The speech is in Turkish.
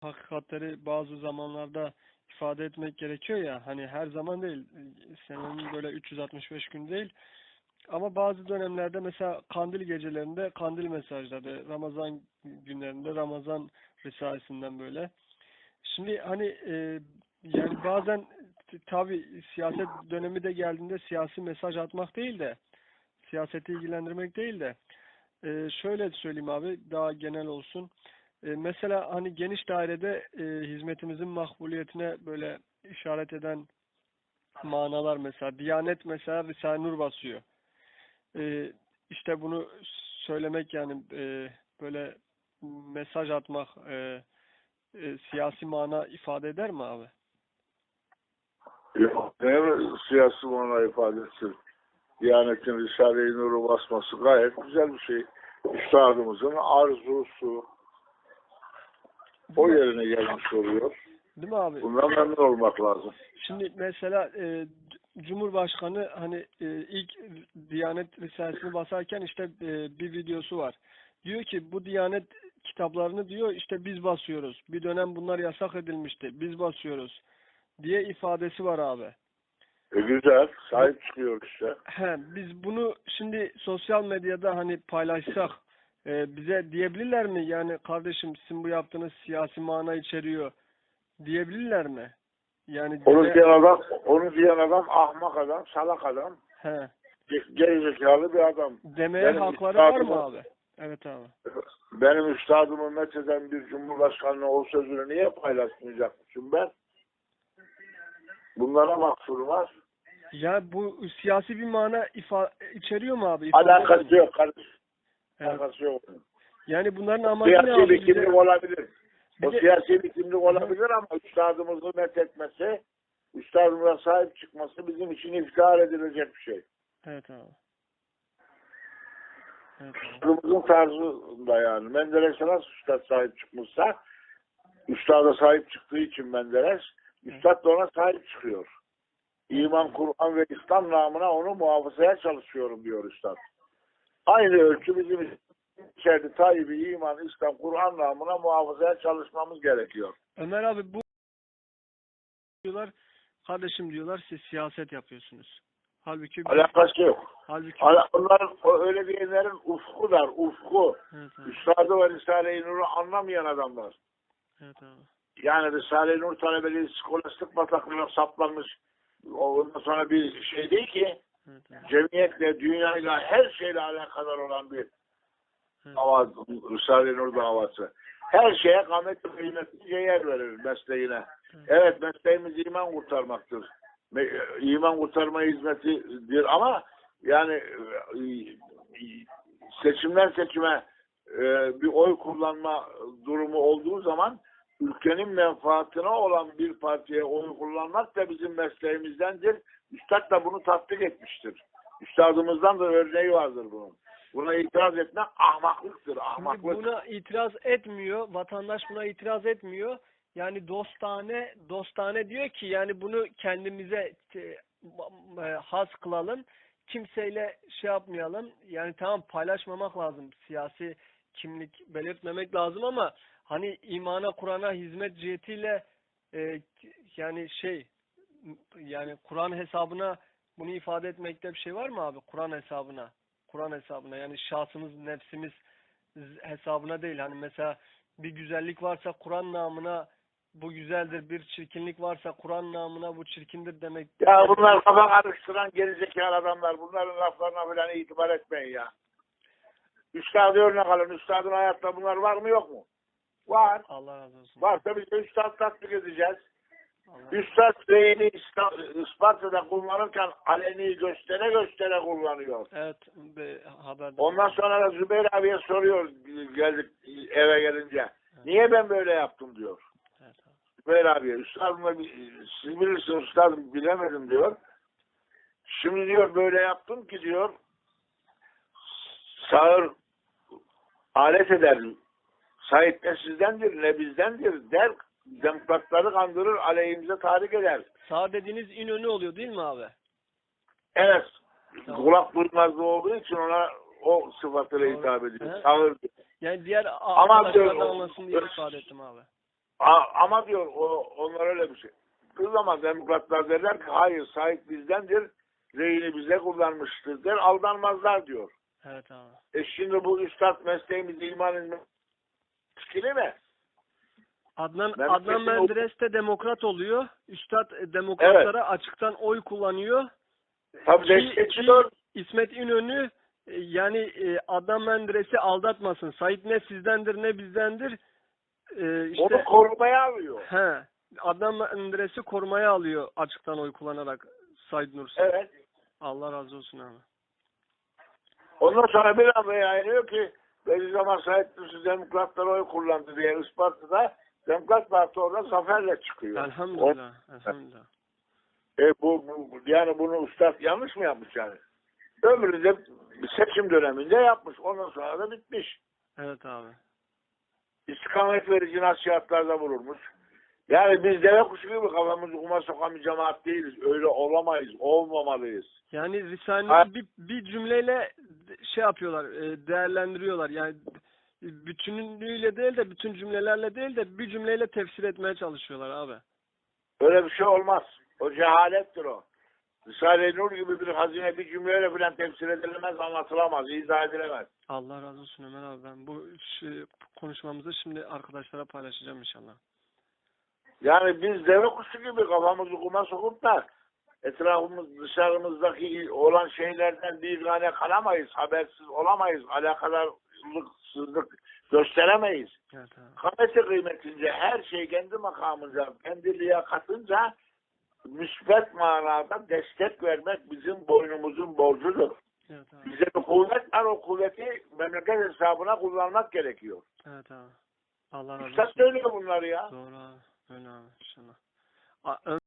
hakikatleri bazı zamanlarda ifade etmek gerekiyor ya hani her zaman değil senenin böyle 365 gün değil ama bazı dönemlerde mesela kandil gecelerinde kandil mesajları Ramazan günlerinde Ramazan risalesinden böyle şimdi hani e, yani bazen tabi siyaset dönemi de geldiğinde siyasi mesaj atmak değil de siyaseti ilgilendirmek değil de e, şöyle söyleyeyim abi daha genel olsun. E, mesela hani geniş dairede e, hizmetimizin makbuliyetine böyle işaret eden manalar mesela Diyanet mesela Risale-i Nur basıyor. E, işte bunu söylemek yani e, böyle mesaj atmak e, e, siyasi mana ifade eder mi abi? Yok. Ne siyasi mana ifadesi? Diyanet'in Risale-i Nur'u basması gayet güzel bir şey. Üstadımızın arzusu o yerine gelmiş oluyor. Değil mi abi? Bundan memnun olmak lazım. Şimdi mesela e, Cumhurbaşkanı hani e, ilk Diyanet Risalesini basarken işte e, bir videosu var. Diyor ki bu Diyanet kitaplarını diyor işte biz basıyoruz. Bir dönem bunlar yasak edilmişti. Biz basıyoruz diye ifadesi var abi. E güzel. Sahip çıkıyor işte. He, biz bunu şimdi sosyal medyada hani paylaşsak e, bize diyebilirler mi? Yani kardeşim sizin bu yaptığınız siyasi mana içeriyor diyebilirler mi? Yani Onu bize- diyen adam, onu diyen adam ahmak adam, salak adam, he, ge- gerizekalı bir adam. demeye Benim hakları var mı abi? Evet abi. Benim üstadımı metheden bir cumhurbaşkanı o sözünü niye paylaşmayacakmışım ben? Bunlara mahsur var. Ya bu siyasi bir mana ifa içeriyor mu abi? İfade Alakası yok kardeşim. Alakası yok. Yani bunların amacı ne Siyasi bir kimlik olabilir. O de- siyasi bir kimlik olabilir ama üstadımızı methetmesi, üstadımıza sahip çıkması bizim için iftihar edilecek bir şey. Evet abi. Evet. Üstadımızın tarzında yani. Menderes'e nasıl üstad sahip çıkmışsa, üstada sahip çıktığı için Menderes, üstad da ona sahip çıkıyor. İman, Kur'an ve İslam namına onu muhafazaya çalışıyorum diyor üstad. Aynı ölçü bizim içeride Tayyip'i iman, İslam, Kur'an namına muhafazaya çalışmamız gerekiyor. Ömer abi bu diyorlar kardeşim diyorlar siz siyaset yapıyorsunuz. Halbuki Alakası yok. halbuki Ala- Onlar öyle diyenlerin ufku dar, ufku. evet abi. Üstadı ve Risale-i Nur'u anlamayan adamlar. Evet abi. Yani Risale-i Nur talebeliği skolastik bataklığına saplanmış ondan sonra bir şey değil ki Abi. cemiyetle, dünyayla, her şeyle alakadar olan bir Evet. dava, Risale-i Nur davası. Her şeye kıymetli kıymetlice yer verir mesleğine. Evet mesleğimiz iman kurtarmaktır. Me- İman kurtarma hizmetidir ama yani e, e, seçimden seçime e, bir oy kullanma durumu olduğu zaman ülkenin menfaatine olan bir partiye oy kullanmak da bizim mesleğimizdendir. Üstad da bunu tatbik etmiştir. Üstadımızdan da örneği vardır bunun. Buna itiraz etmek ahmaklıktır. Şimdi Ahmaklık. buna itiraz etmiyor. Vatandaş buna itiraz etmiyor. Yani dostane dostane diyor ki yani bunu kendimize e, has kılalım. Kimseyle şey yapmayalım. Yani tamam paylaşmamak lazım. Siyasi kimlik belirtmemek lazım ama hani imana, Kur'an'a hizmet cihetiyle e, yani şey yani Kur'an hesabına bunu ifade etmekte bir şey var mı abi? Kur'an hesabına. Kur'an hesabına yani şahsımız, nefsimiz hesabına değil. Hani mesela bir güzellik varsa Kur'an namına bu güzeldir. Bir çirkinlik varsa Kur'an namına bu çirkindir demek. Ya bunlar kafa karıştıran gerizekalı adamlar. Bunların laflarına falan itibar etmeyin ya. Üstadı örnek alın. Üstadın hayatta bunlar var mı yok mu? Var. Allah razı olsun. Varsa biz de üstad tatbik edeceğiz. Üstad ista- Isparta'da kullanırken aleni göstere göstere kullanıyor. Evet, be, haber. Ondan sonra da Zübeyir abiye soruyor geldik eve gelince. Niye ben böyle yaptım diyor. Evet. Zübeyir abiye. Üstadım da bir- siz bilirsiniz üstadım bilemedim diyor. Şimdi diyor böyle yaptım ki diyor sağır alet eder. Sahip ne sizdendir ne bizdendir der. Demokratları kandırır aleyhimize tahrik eder. Sağ dediğiniz İnönü oluyor değil mi abi? Evet. Tamam. Kulak duymazlığı olduğu için ona o sıfatıyla Doğru. hitap ediyor. Sağır. Yani diğer Ama diyor- anlasın diye ifade ettim abi. A- ama diyor o onlar öyle bir şey. O zaman demokratlar derler ki hayır sahip bizdendir. Reyini bize kullanmıştır der. Aldanmazlar diyor. Evet abi. E şimdi bu üstad mesleğimiz iman etmek etkili mi? Adnan Ben Adnan Menderes de demokrat oluyor. Üstad e, demokratlara açıktan oy kullanıyor. Tabii Ki- ki İsmet İnönü e, yani e, Adnan Menderes'i aldatmasın. Said ne sizdendir ne bizdendir. E, işte Onu korumaya alıyor. he, Adnan Menderes'i korumaya alıyor açıktan oy kullanarak Said Nursi. Evet. Allah razı olsun abi. Ondan sonra bir anda yayınlıyor ki Bediüzzaman Said Nursi demokratlara oy kullandı diye Isparta'da Demokrat Parti orada zaferle çıkıyor. Elhamdülillah. Elhamdülillah. E, bu, bu, yani bunu üstad yanlış mı yapmış yani? Ömründe seçim döneminde yapmış. Ondan sonra da bitmiş. Evet abi. İstikamet verici nasihatlarda bulunmuş. Yani biz deve kuşu gibi kafamızı kuma sokan bir cemaat değiliz. Öyle olamayız, olmamalıyız. Yani Risale'yi bir, bir cümleyle şey yapıyorlar, e, değerlendiriyorlar. Yani bütünlüğüyle değil de bütün cümlelerle değil de bir cümleyle tefsir etmeye çalışıyorlar abi. Öyle bir şey olmaz. O cehalettir o. Risale-i Nur gibi bir hazine bir cümleyle falan tefsir edilemez, anlatılamaz, izah edilemez. Allah razı olsun Ömer abi ben bu şey, konuşmamızı şimdi arkadaşlara paylaşacağım inşallah. Yani biz deve kuşu gibi kafamızı kuma sokup da etrafımız dışarımızdaki olan şeylerden bir tane kalamayız, habersiz olamayız, alakadarlıksızlık gösteremeyiz. Evet. Kamete kıymetince her şey kendi makamınca, kendi liyakatınca müsbet manada destek vermek bizim boynumuzun borcudur. Evet. Bize bir kuvvet var, o kuvveti memleket hesabına kullanmak gerekiyor. Evet abi. Allah razı Üstad olsun. söylüyor bunları ya. Doğru abi. Öyle abi inşallah.